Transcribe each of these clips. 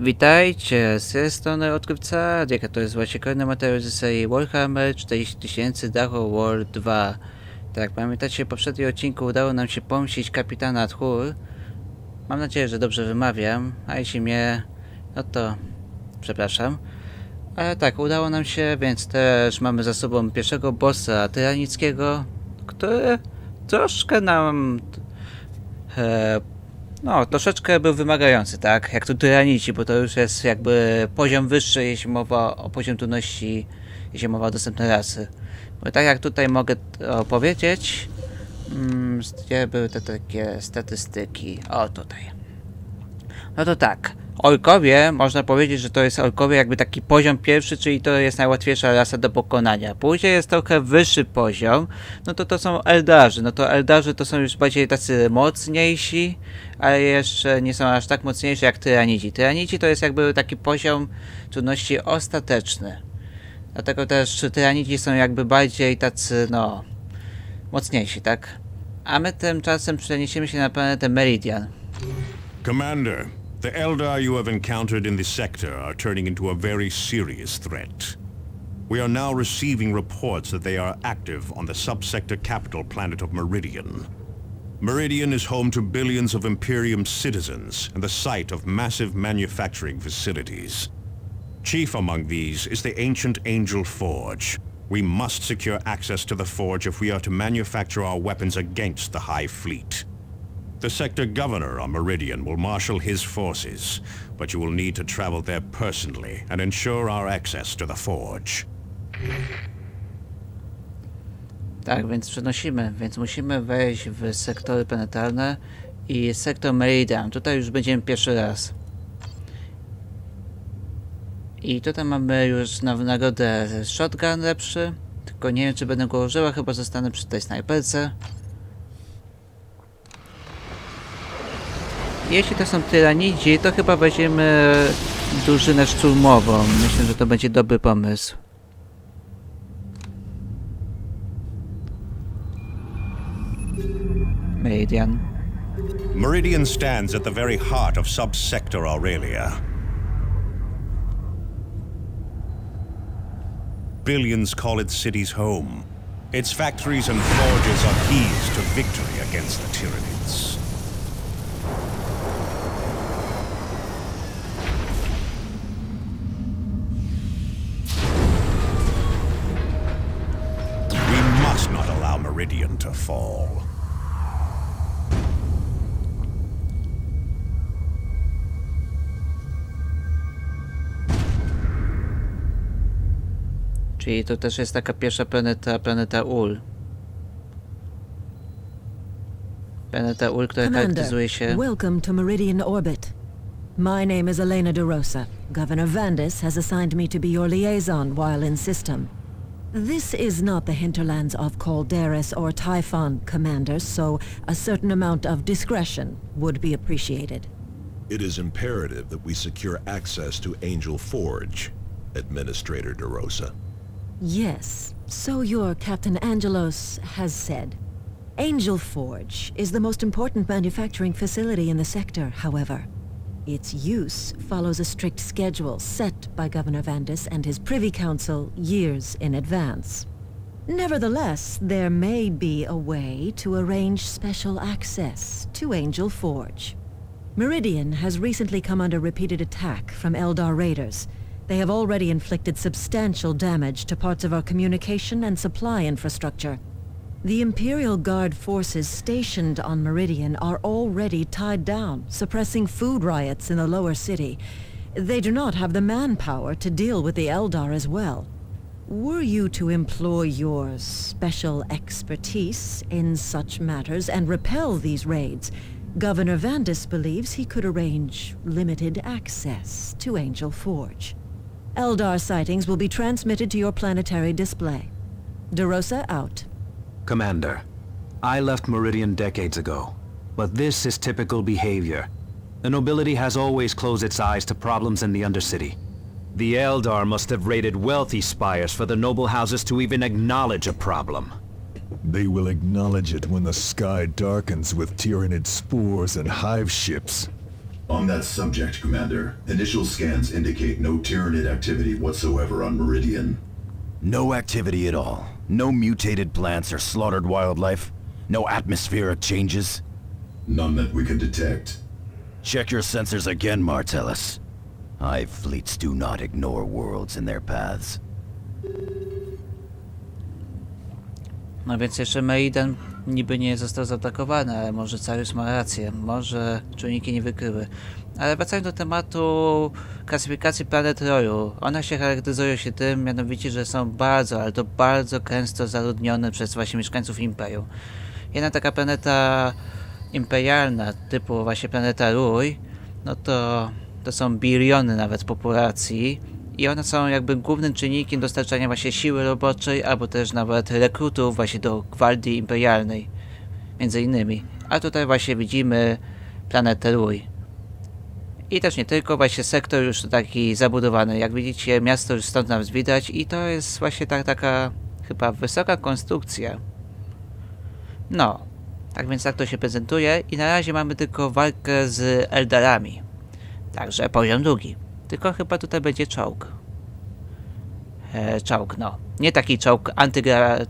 Witajcie, z tej strony Odkrywca Dieka, to jest właśnie kolejny materiał ze serii Warhammer 40 000 Dark World 2. Tak, pamiętacie, w poprzednim odcinku udało nam się pomścić kapitana Tchór. Mam nadzieję, że dobrze wymawiam, a jeśli nie, no to przepraszam. Ale tak, udało nam się, więc też mamy za sobą pierwszego bossa tyranickiego, który troszkę nam e, no, troszeczkę był wymagający, tak? Jak to tyranici, bo to już jest jakby poziom wyższy, jeśli mowa o poziom trudności, jeśli mowa o dostępnej rasy. Bo tak jak tutaj mogę to powiedzieć, mm, gdzie były te takie statystyki? O, tutaj. No to tak. Orkowie, można powiedzieć, że to jest orkowie jakby taki poziom pierwszy, czyli to jest najłatwiejsza rasa do pokonania. Później jest trochę wyższy poziom, no to to są Eldarzy. No to Eldarzy to są już bardziej tacy mocniejsi, ale jeszcze nie są aż tak mocniejsi jak Tyranici. Tyranici to jest jakby taki poziom trudności ostateczny. Dlatego też Tyranici są jakby bardziej tacy, no, mocniejsi, tak? A my tymczasem przeniesiemy się na planetę Meridian. Commander, the Eldar you have encountered in the sector are turning into a very serious threat. We are now receiving reports that they are active on the subsector capital planet of Meridian. Meridian is home to billions of Imperium citizens and the site of massive manufacturing facilities. Chief among these is the ancient Angel Forge. We must secure access to the forge if we are to manufacture our weapons against the High Fleet. The sector governor on Meridian will marshal his forces, but you will need to travel there personally and ensure our access to the forge. Tak, więc przenosimy, więc musimy wejść w sektory planetarne i sektor Meridian. Tutaj już będziemy pierwszy raz. I tutaj mamy już na nagrodę shotgun lepszy, tylko nie wiem czy będę go użyła, chyba zostanę przy tej snajperce. Jeśli to są tyranidzi, to chyba weźmiemy drużynę szturmową. Myślę, że to będzie dobry pomysł. Meridian. Meridian stands at the very heart of subsector Aurelia. Billions call its cities home. Its factories and forges are keys to victory against the Tyranids. Meridian to fall. Czyli to też jest taka pierwsza planeta, planeta Ul. Planeta Ul, która charakteryzuje się... Commander, welcome to Meridian Orbit. My name is Elena DeRosa. Governor Vandis has assigned me to be your liaison while in system. This is not the hinterlands of Calderis or Typhon, Commander, so a certain amount of discretion would be appreciated. It is imperative that we secure access to Angel Forge, Administrator DeRosa. Yes, so your Captain Angelos has said. Angel Forge is the most important manufacturing facility in the sector, however. Its use follows a strict schedule set by Governor Vandis and his Privy Council years in advance. Nevertheless, there may be a way to arrange special access to Angel Forge. Meridian has recently come under repeated attack from Eldar raiders. They have already inflicted substantial damage to parts of our communication and supply infrastructure. The Imperial Guard forces stationed on Meridian are already tied down, suppressing food riots in the lower city. They do not have the manpower to deal with the Eldar as well. Were you to employ your special expertise in such matters and repel these raids, Governor Vandis believes he could arrange limited access to Angel Forge. Eldar sightings will be transmitted to your planetary display. DeRosa out. Commander, I left Meridian decades ago, but this is typical behavior. The nobility has always closed its eyes to problems in the Undercity. The Eldar must have raided wealthy spires for the noble houses to even acknowledge a problem. They will acknowledge it when the sky darkens with Tyranid spores and hive ships. On that subject, Commander, initial scans indicate no Tyranid activity whatsoever on Meridian. No activity at all. No mutated plants or slaughtered wildlife. No atmospheric changes. None that we can detect. Check your sensors again, Martellus. Hive fleets do not ignore worlds in their paths. No więc jeszcze Meridian niby nie został zaatakowany, ale może Cyrus ma rację, może czujniki nie wykryły. Ale wracając do tematu klasyfikacji planet Roju, one się charakteryzują się tym, mianowicie, że są bardzo, ale to bardzo gęsto zaludnione przez właśnie mieszkańców Imperium. Jedna taka planeta imperialna, typu właśnie planeta Rój, no to, to są biliony nawet populacji i one są jakby głównym czynnikiem dostarczania właśnie siły roboczej, albo też nawet rekrutów właśnie do gwardii imperialnej, między innymi. A tutaj właśnie widzimy planetę Rój. I też nie tylko, właśnie sektor już taki zabudowany. Jak widzicie, miasto już stąd nam widać i to jest właśnie ta, taka chyba wysoka konstrukcja. No, tak więc tak to się prezentuje i na razie mamy tylko walkę z Eldarami. Także poziom drugi. Tylko chyba tutaj będzie czołg. E, czołg, no. Nie taki czołg antygra... e,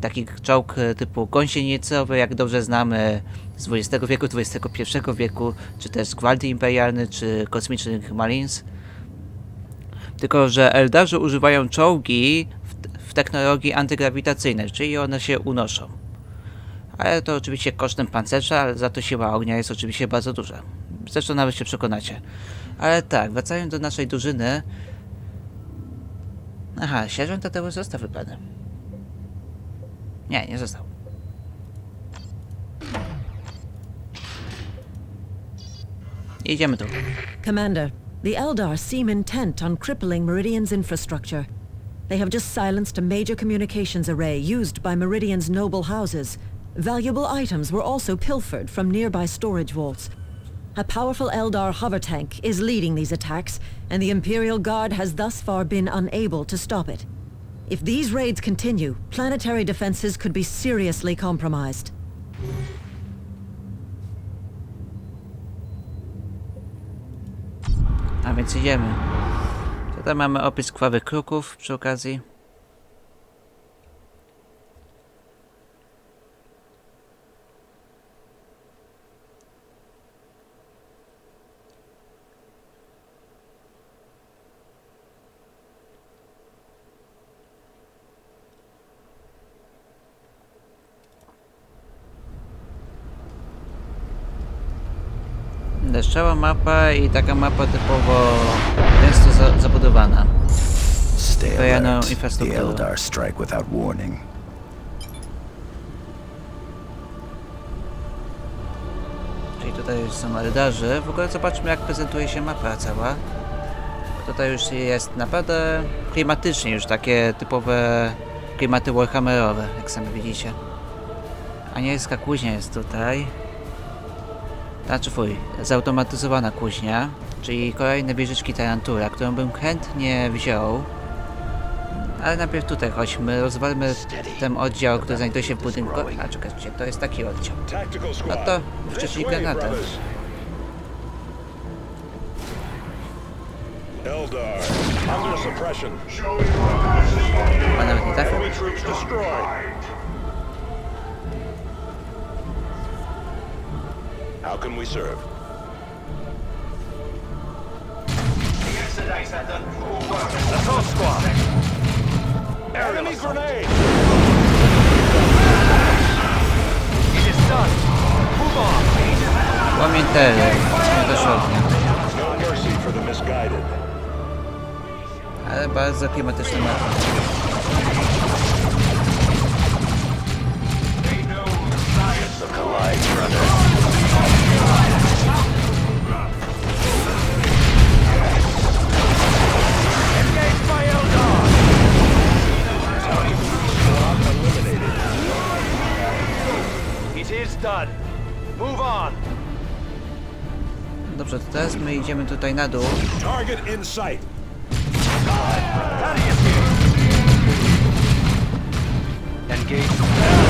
taki czołg e, typu gąsienicowy, jak dobrze znamy z XX wieku, XXI wieku, czy też z Gwardii Imperialnej, czy kosmicznych Marines. Tylko, że Eldarzy używają czołgi w, w technologii antygrawitacyjnej, czyli one się unoszą. Ale to oczywiście kosztem pancerza, ale za to siła ognia jest oczywiście bardzo duża. Zresztą nawet się przekonacie. Ale tak, wracając do naszej drużyny. Aha, sierżant Tadeusz został wybrany. Nie, nie został. Idziemy tu. Commander, the Eldar seem intent on crippling Meridian's infrastructure. They have just silenced a major communications array used by Meridian's noble houses. Valuable items were also pilfered from nearby storage vaults. A powerful Eldar hover tank is leading these attacks, and the Imperial Guard has thus far been unable to stop it. If these raids continue, planetary defenses could be seriously compromised. A więc idziemy. Tutaj mamy opis krwawych kruków przy okazji. Deszczowa mapa i taka mapa typowo gęsto za zabudowana. Without warning. Czyli tutaj już są Eldarzy. W ogóle zobaczmy jak prezentuje się mapa cała. Tutaj już jest naprawdę klimatycznie, już takie typowe klimaty Warhammerowe, jak sami widzicie. Anielska kuźnia jest tutaj. Znaczy fuj, zautomatyzowana kuźnia, czyli kolejne wieżyczki Tarantura, którą bym chętnie wziął. Ale najpierw tutaj chodźmy, rozwalmy ten oddział, który znajduje się w budynku. A czekajcie, to jest taki oddział. No to wcześniej granatę. A nawet nie trafił. How can we serve? The Assault squad! Enemy grenade! It is done! Move on! Pamiętele, do ognia. No mercy for the misguided. Ale bardzo klimatyczna mapa. Look alive, brother. It is done. Move on! Dobrze, to teraz my idziemy tutaj na dół. Target in sight. Engage.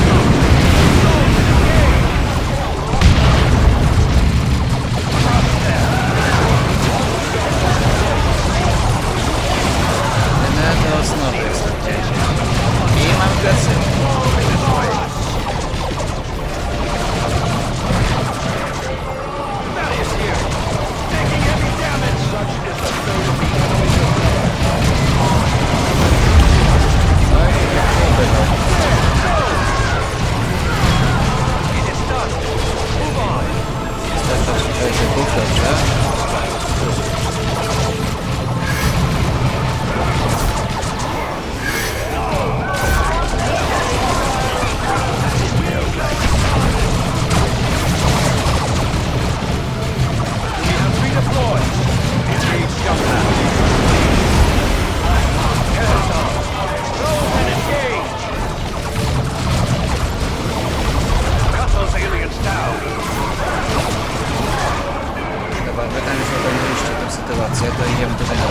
sytuację, dajemy do niego.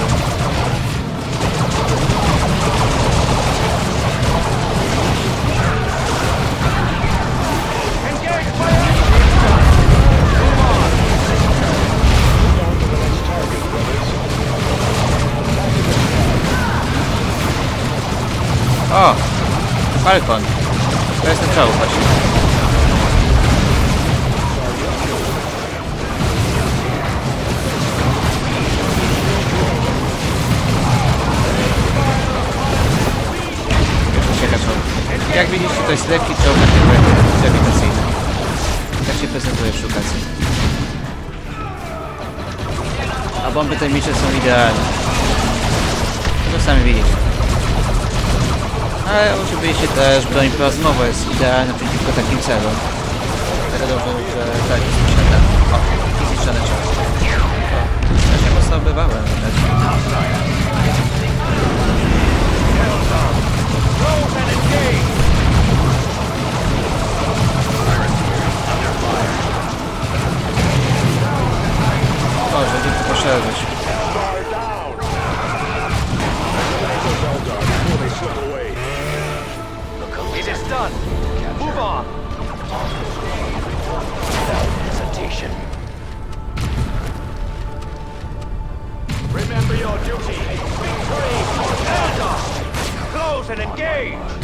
O! Falcon. To jest ten czołg właśnie. Jak widzicie, to jest lekki czołg grawitacyjny. Tak się prezentuje w szukacy. A bomby te micze są idealne. To sami widzicie. Ale oczywiście też broń plazmowa jest idealna przeciwko takim celom. Dobrze, że tak jest. O, fizyczne czołg. O, strasznie mocno bywałem. O, żeby tu poszerzyć. Done. Move on. Hesitation. Remember your duty. Victory for Eldar. Close and engage.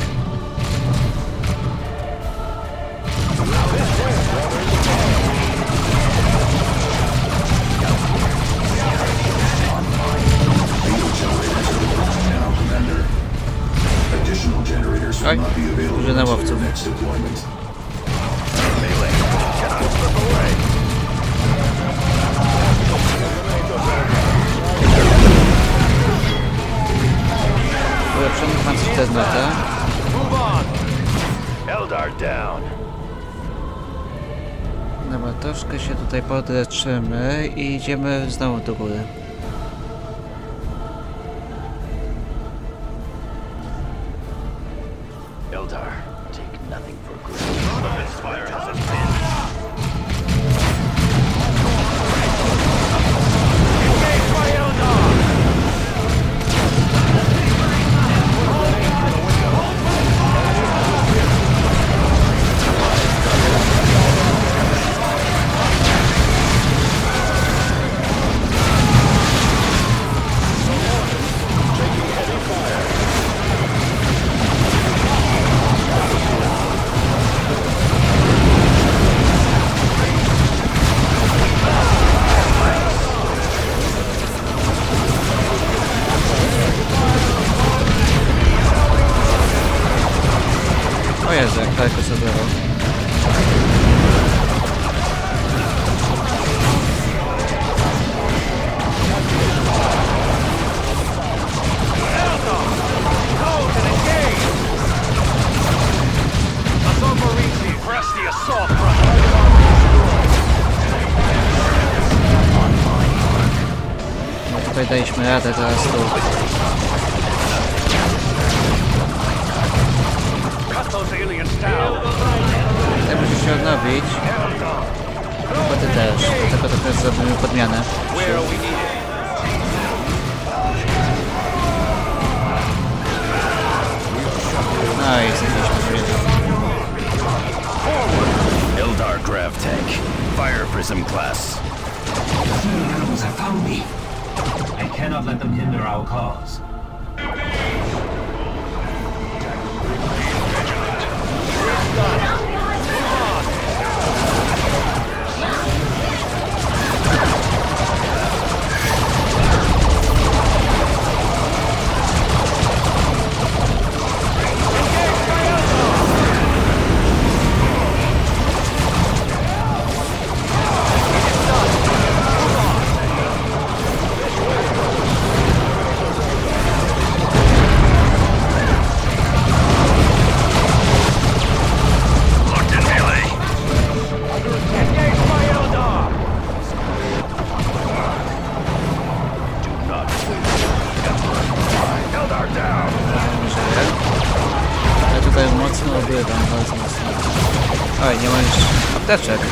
Be available duży until nałowców. your next deployment. Ulepszony pancerz down. Dobra, troszkę się tutaj podleczymy i idziemy znowu do góry. Ja też zaraz tu. Tak muszę się odnowić. Chyba ty też. Tylko to teraz zrobimy podmianę. No i zjedliśmy się. Eldar grav tank, fire prism class. Found me. Cannot let them hinder our cause. Engage that's it.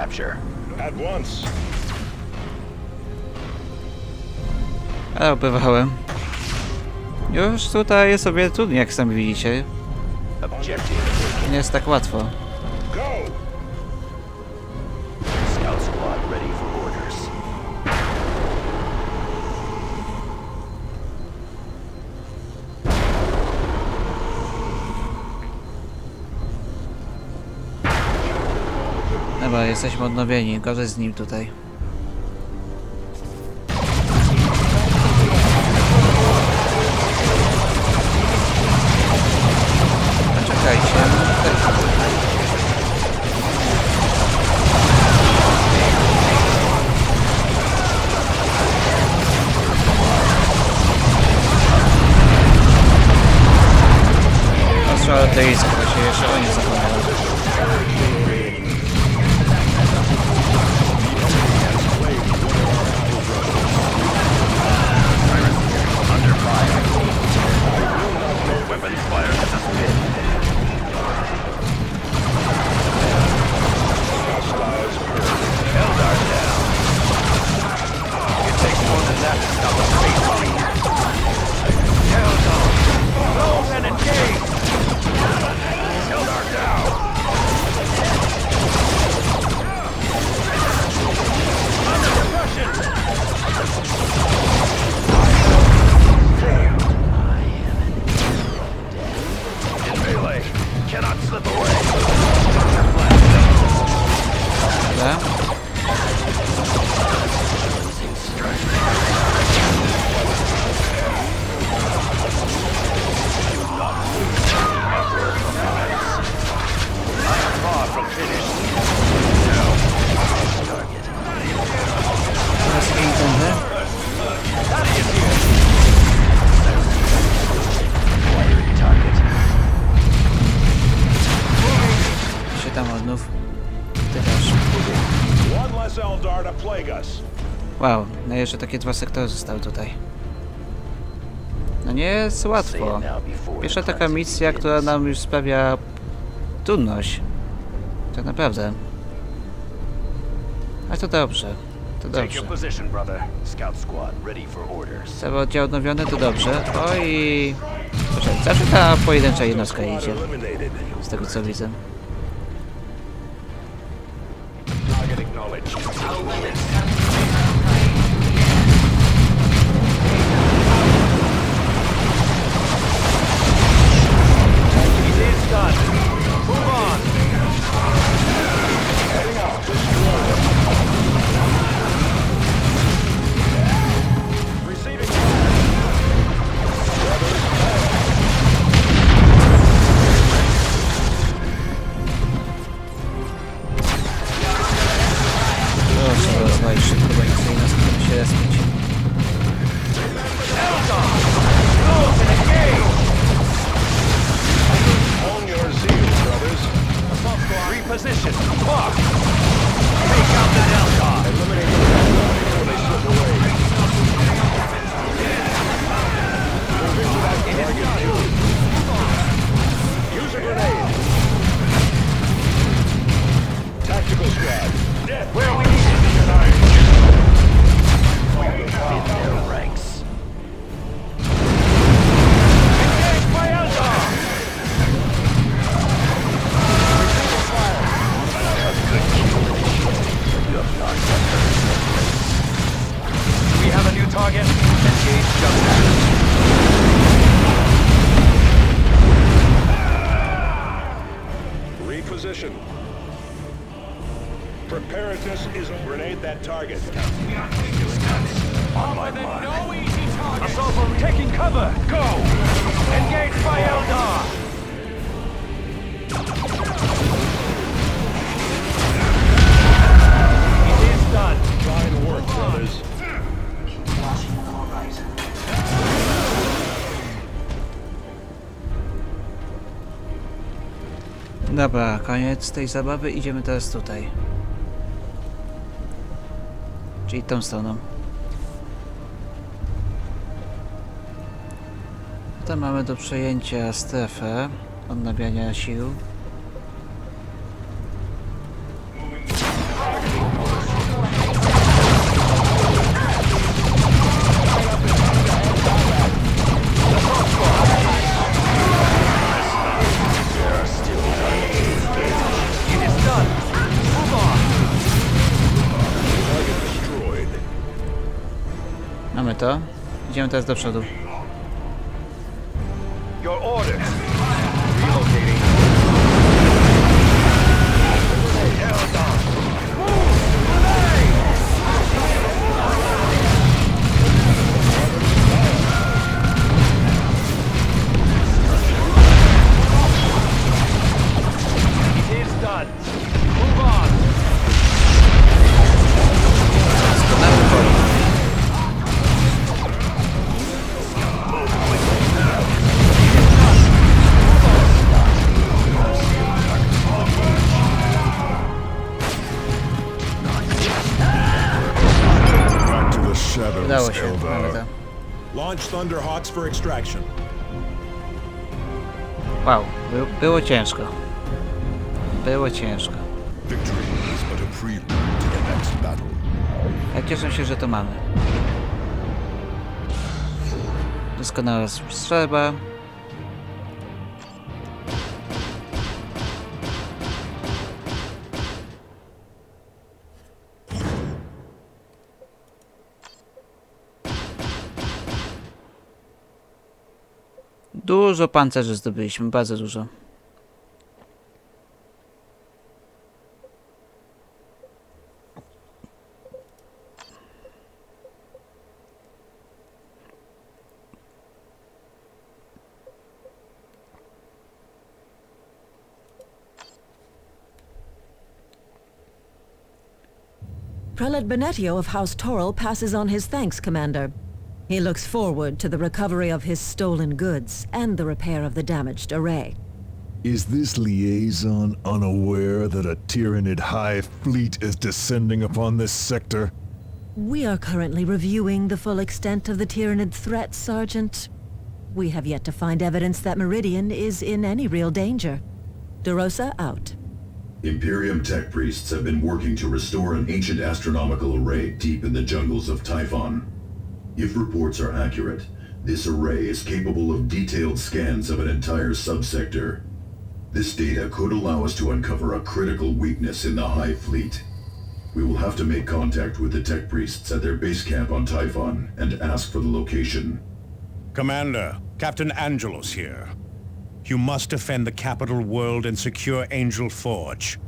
Capture. At once. Ale opływałem. Już tutaj jest sobie trudniej, jak sami widzicie. Nie jest tak łatwo. Dobra, jesteśmy odnowieni, gorzej z nim tutaj. Poczekajcie. Tutaj- Ostrzał artyleryjski, właśnie jeszcze nie Wow, no jeszcze takie dwa sektory zostały tutaj. No nie jest łatwo. Pierwsza taka misja, która nam już sprawia trudność. Tak naprawdę. Ale to dobrze. To dobrze. Cały oddział odnowiony to dobrze. Oj. Proszę, zawsze ta pojedyncza jednostka idzie. Z tego co widzę. Koniec tej zabawy. Idziemy teraz tutaj. Czyli tą stroną. Tam mamy do przejęcia strefę odnawiania sił. Idziemy teraz do przodu. For extraction. Wow, by, było ciężko. Było ciężko. Victory is but a prelude to the next battle. Ja cieszę się, że to mamy. Doskonała strzelba. Dużo pancerzy zdobyliśmy, bardzo dużo. Prelate Benetio of House Toril passes on his thanks, Commander. He looks forward to the recovery of his stolen goods and the repair of the damaged array. Is this liaison unaware that a Tyranid Hive fleet is descending upon this sector? We are currently reviewing the full extent of the Tyranid threat, Sergeant. We have yet to find evidence that Meridian is in any real danger. DeRosa out. Imperium tech priests have been working to restore an ancient astronomical array deep in the jungles of Typhon. If reports are accurate, this array is capable of detailed scans of an entire subsector. This data could allow us to uncover a critical weakness in the High fleet. We will have to make contact with the tech priests at their base camp on Typhon and ask for the location. Commander, Captain Angelos here. You must defend the capital world and secure Angel Forge.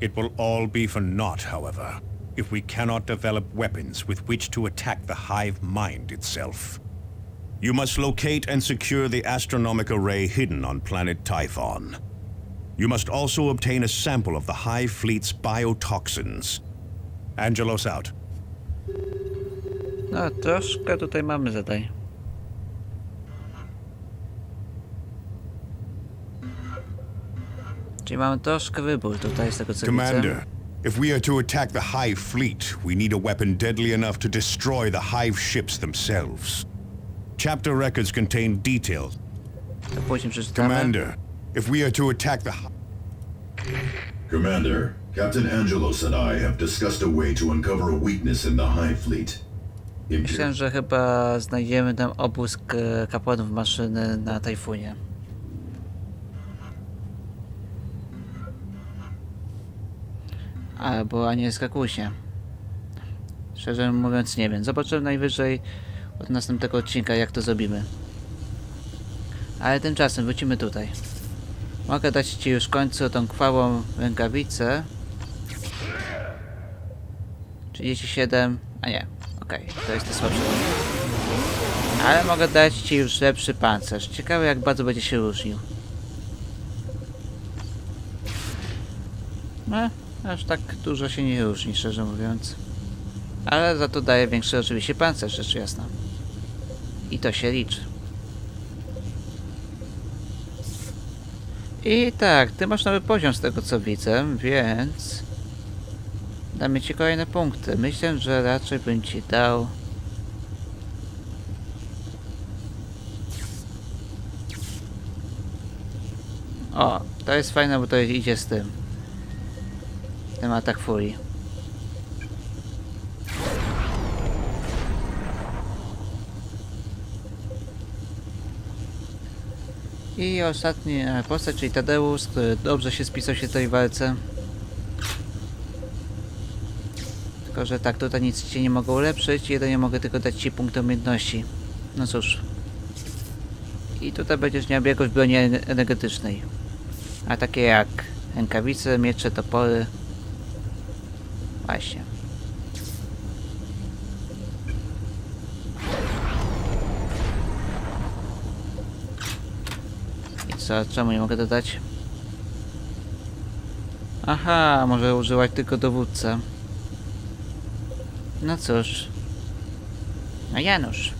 It will all be for naught, however, if we cannot develop weapons with which to attack the Hive mind itself. You must locate and secure the astronomic array hidden on planet Typhon. You must also obtain a sample of the Hive fleet's biotoxins. Angelos out. No, troszkę tutaj mamy zadań. Czyli mamy troszkę wybór tutaj z tego co widzę. Commander, if we are to attack the Hive fleet, we need a weapon deadly enough to destroy the Hive ships themselves. Chapter records contain details. To później przeczytamy. Commander, if we are to attack the Hi- Commander, Captain Angelos and I have discussed a way to uncover a weakness in the Hive fleet. Imper- Myślałem, że chyba znajdziemy tam obóz k- kapłanów maszyny na Tajfunie. Albo anielska kuźnia. Szczerze mówiąc nie wiem. Zobaczymy najwyżej od następnego odcinka jak to zrobimy. Ale tymczasem wrócimy tutaj. Mogę dać Ci już w końcu tą kwałą rękawicę. 37, a nie, okej, to jest to słabszy Ale mogę dać Ci już lepszy pancerz. Ciekawe jak bardzo będzie się różnił. No, aż tak dużo się nie różni, szczerze mówiąc. Ale za to daje większy oczywiście pancerz, rzecz jasna. I to się liczy. I tak, ty masz nowy poziom z tego co widzę, więc... Damy ci kolejne punkty. Myślę, że raczej bym ci dał... O, to jest fajne, bo to idzie z tym. Tym atak furii. I ostatni e, postać, czyli Tadeusz, który dobrze się spisał się w tej walce. Tylko, że tak, tutaj nic ci nie mogę ulepszyć, jedynie mogę tylko dać ci punkt umiejętności. No cóż. I tutaj będziesz miał jakąś broni ener- energetycznej. A takie jak rękawice, miecze, topory. Właśnie. I co, czemu nie mogę dodać? Aha, może używać tylko dowódca. No cóż. No Janusz.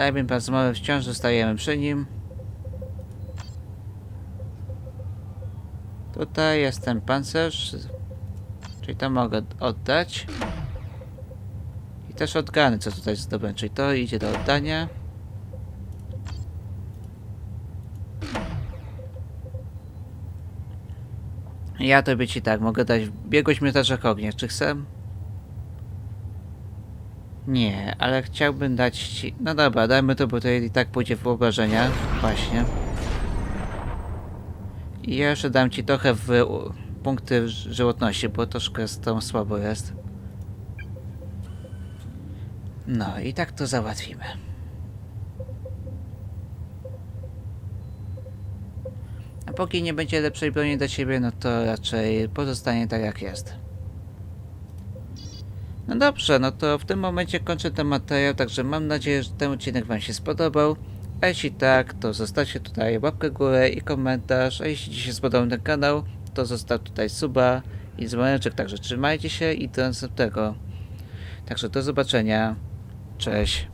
Karabin plazmowy wciąż zostajemy przy nim. Tutaj jest ten pancerz. Czyli to mogę oddać. I też odgany, co tutaj zdobędę. Czyli to idzie do oddania. Ja to by ci tak, mogę dać biegłość miotaczek ognia. Czy chcę? Nie, ale chciałbym dać ci... No dobra, dajmy to, bo to i tak pójdzie w wyobrażenia. Właśnie. I ja jeszcze dam ci trochę w punkty żywotności, bo troszkę z tą słabo jest. No i tak to załatwimy. A póki nie będzie lepszej broni dla ciebie, no to raczej pozostanie tak jak jest. No dobrze, no to w tym momencie kończę ten materiał, także mam nadzieję, że ten odcinek Wam się spodobał. A jeśli tak, to zostawcie tutaj łapkę w górę i komentarz, a jeśli Ci się spodobał ten kanał, to zostaw tutaj suba i dzwoneczek, także trzymajcie się i do następnego. Także do zobaczenia, cześć.